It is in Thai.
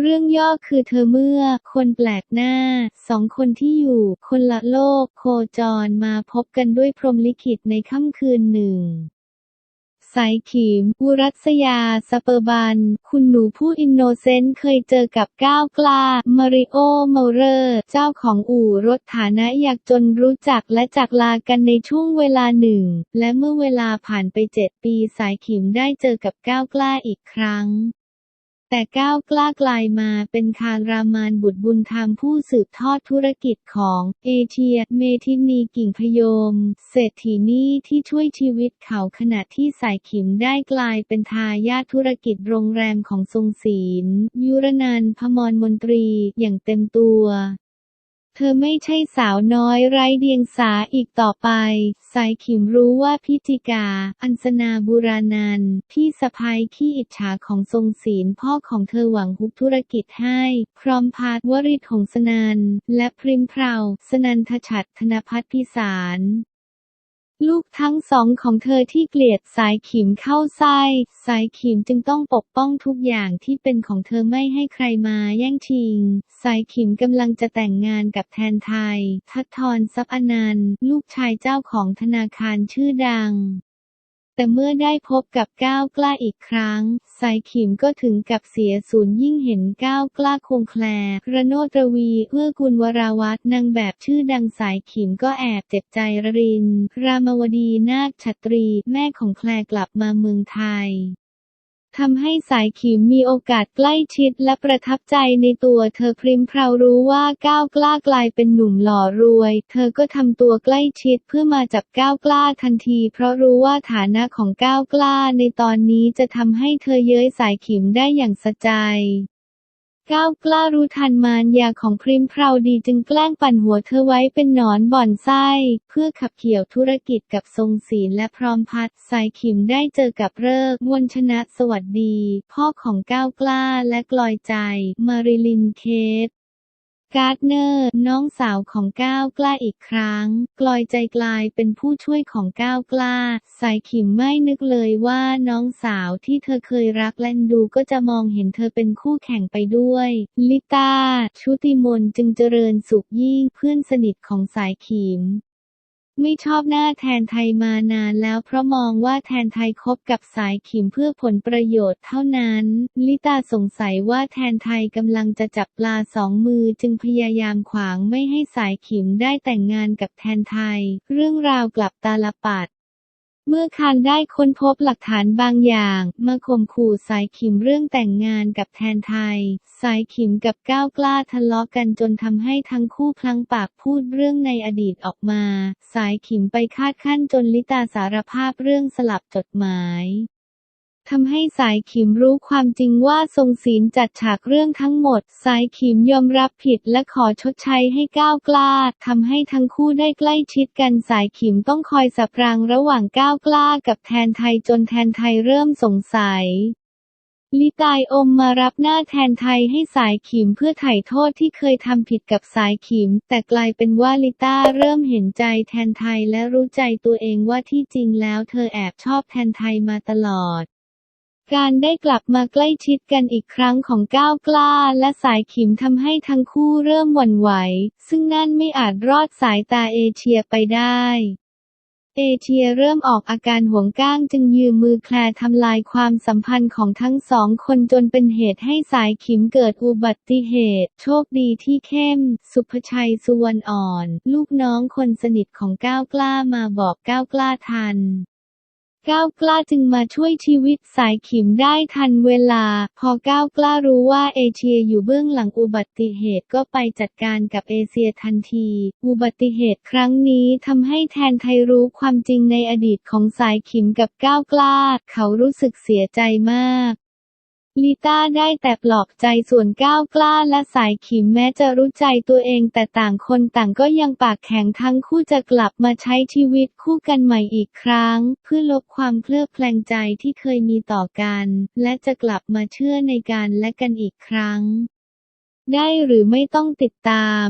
เรื่องย่อคือเธอเมื่อ คนแปลกหน้า สองคนที่อยู่ คนละโลก โคจรมาพบกันด้วยพรมลิขิตในค่ำคืนหนึ่ง สายขิมอุรัสยา สเปอร์บัน คุณหนูผู้อินโนเซนต์เคยเจอกับก้าวกล้า มาริโอเมาเรอร์ เจ้าของอู่รถฐานะยากจนรู้จักและจากลากันในช่วงเวลาหนึ่ง และเมื่อเวลาผ่านไปเจ็ดปีสายขิมได้เจอกับก้าวกล้าอีกครั้ง แต่ก้าวกล้ากลายมาเป็นคารามานบุตรบุญธรรมผู้สืบทอดธุรกิจของเอเชีย เมทินีกิ่งพยม เศรษฐีนี่ที่ช่วยชีวิตเขาขณะที่สายขิมได้กลายเป็นทายาทธุรกิจโรงแรมของทรงศีล ยุรนันพมรมนตรีอย่างเต็มตัว เธอไม่ใช่สาวน้อยไร้เดียงสาอีกต่อไป สายขิมรู้ว่าพิจิกา อัญสนาบุรานัน พี่สะพายขี้อิจฉาของทรงศีลพ่อของเธอหวังฮุบธุรกิจให้ พร้อมพาดวริดของสนัน และพริมเพราสนันทชัดธนพัฒน์พิสาร ลูกทั้งสองของเธอที่เกลียดสายขิมเข้าไส้ สายขิมจึงต้องปกป้องทุกอย่างที่เป็นของเธอไม่ให้ใครมาแย่งชิง สายขิมกำลังจะแต่งงานกับแทนไทย ทัศทรทรัพย์อนันต์ ลูกชายเจ้าของธนาคารชื่อดัง แต่เมื่อได้พบกับก้าวกล้าอีกครั้ง สายขิมก็ถึงกับเสียสูญยิ่งเห็นก้าวกล้าคงแคลระโนตรวีเอื้อกุลวราวัตนางแบบชื่อดังสายขิมก็แอบเจ็บใจระริน รามวดีนาคชตรี แม่ของแคลกลับมาเมืองไทย ทำให้สายขิมมีโอกาสใกล้ชิดและประทับใจในตัวเธอพริมพรารู้ว่าก้าวกล้ากลายเป็นหนุ่มหล่อรวย เธอก็ทำตัวใกล้ชิดเพื่อมาจับก้าวกล้าทันที เพราะรู้ว่าฐานะของก้าวกล้าในตอนนี้จะทำให้เธอเย้ยสายขิมได้อย่างสะใจ ก้าวกล้ารู้ทันมารยาของพริมเพราดีจึงแกล้งปั่นหัวเธอไว้เป็นหนอนบ่อนไส้ เพื่อขับเขี่ยวธุรกิจกับทรงศีลและพร้อมพัดสายขิมได้เจอกับเริกมวลชนะสวัสดี พ่อของก้าวกล้าและกลอยใจ มาริลินเคส การ์ดเนอร์ น้องสาวของก้าวกล้าอีกครั้ง กลอยใจกลายเป็นผู้ช่วยของก้าวกล้า สายขิมไม่นึกเลยว่าน้องสาวที่เธอเคยรักและดูก็จะมองเห็นเธอเป็นคู่แข่งไปด้วย ลิตา ชุติมนจึงเจริญสุขยิ่งเพื่อนสนิทของสายขิม ไม่ชอบหน้าแทนไทยมานานแล้วเพราะมองว่าแทนไทยคบกับสายขิมเพื่อผลประโยชน์เท่านั้น ลิตาสงสัยว่าแทนไทยกำลังจะจับปลาสองมือจึงพยายามขวางไม่ให้สายขิมได้แต่งงานกับแทนไทย เรื่องราวกลับตาลปัด เมื่อคานได้ค้นพบหลักฐานบางอย่าง มาข่มขู่สายขิมเรื่องแต่งงานกับแทนไทย สายขิมกับก้าวกล้าทะเลาะกันจนทำให้ทั้งคู่พลังปากพูดเรื่องในอดีตออกมา สายขิมไปคาดขั้นจนลิตาสารภาพเรื่องสลับจดหมาย ทำให้สายขิมรู้ความจริงว่าทรงศีลจัดฉากเรื่องทั้งหมด สายขิมยอมรับผิดและขอชดใช้ให้ก้าวกล้าทำให้ทั้งคู่ได้ใกล้ชิดกันสายขิมต้องคอยสับรางระหว่างก้าวกล้ากับแทนไทยจนแทนไทยเริ่มสงสัยลิตายอมมารับหน้าแทนไทยให้สายขิมเพื่อไถ่โทษที่เคยทำผิดกับสายขิม แต่กลายเป็นว่าลิต้าเริ่มเห็นใจแทนไทยและรู้ใจตัวเองว่าที่จริงแล้วเธอแอบชอบแทนไทยมาตลอด การได้กลับมาใกล้ชิดกันอีกครั้งของก้าวกล้า และสายขิมทำให้ทั้งคู่เริ่มหวั่นไหว ซึ่งนั่นไม่อาจรอดสายตาเอเชียไปได้ เอเชียเริ่มออกอาการห่วงก้างจึงยืมมือแคลทำลายความสัมพันธ์ของทั้งสองคนจนเป็นเหตุให้สายขิมเกิดอุบัติเหตุ โชคดีที่เข้ม สุภชัยสุวรรณอ่อน ลูกน้องคนสนิทของก้าวกล้ามาบอกก้าวกล้าทัน ก้าวกล้าจึงมาช่วยชีวิตสายขิมได้ทันเวลา พอก้าวกล้ารู้ว่าเอเชียอยู่เบื้องหลังอุบัติเหตุก็ไปจัดการกับเอเชียทันที อุบัติเหตุครั้งนี้ทำให้แทนไทยรู้ความจริงในอดีตของสายขิมกับก้าวกล้า เขารู้สึกเสียใจมาก ลิต้าได้แต่ปลอบใจส่วนก้าวกล้าและสายขิมแม้จะรู้ใจตัวเองแต่ต่างคนต่างก็ยังปากแข็งทั้งคู่จะกลับมาใช้ชีวิตคู่กันใหม่อีกครั้ง เพื่อลบความเคลือบแคลงใจที่เคยมีต่อกัน และจะกลับมาเชื่อในกันและกันอีกครั้ง ได้หรือไม่ต้องติดตาม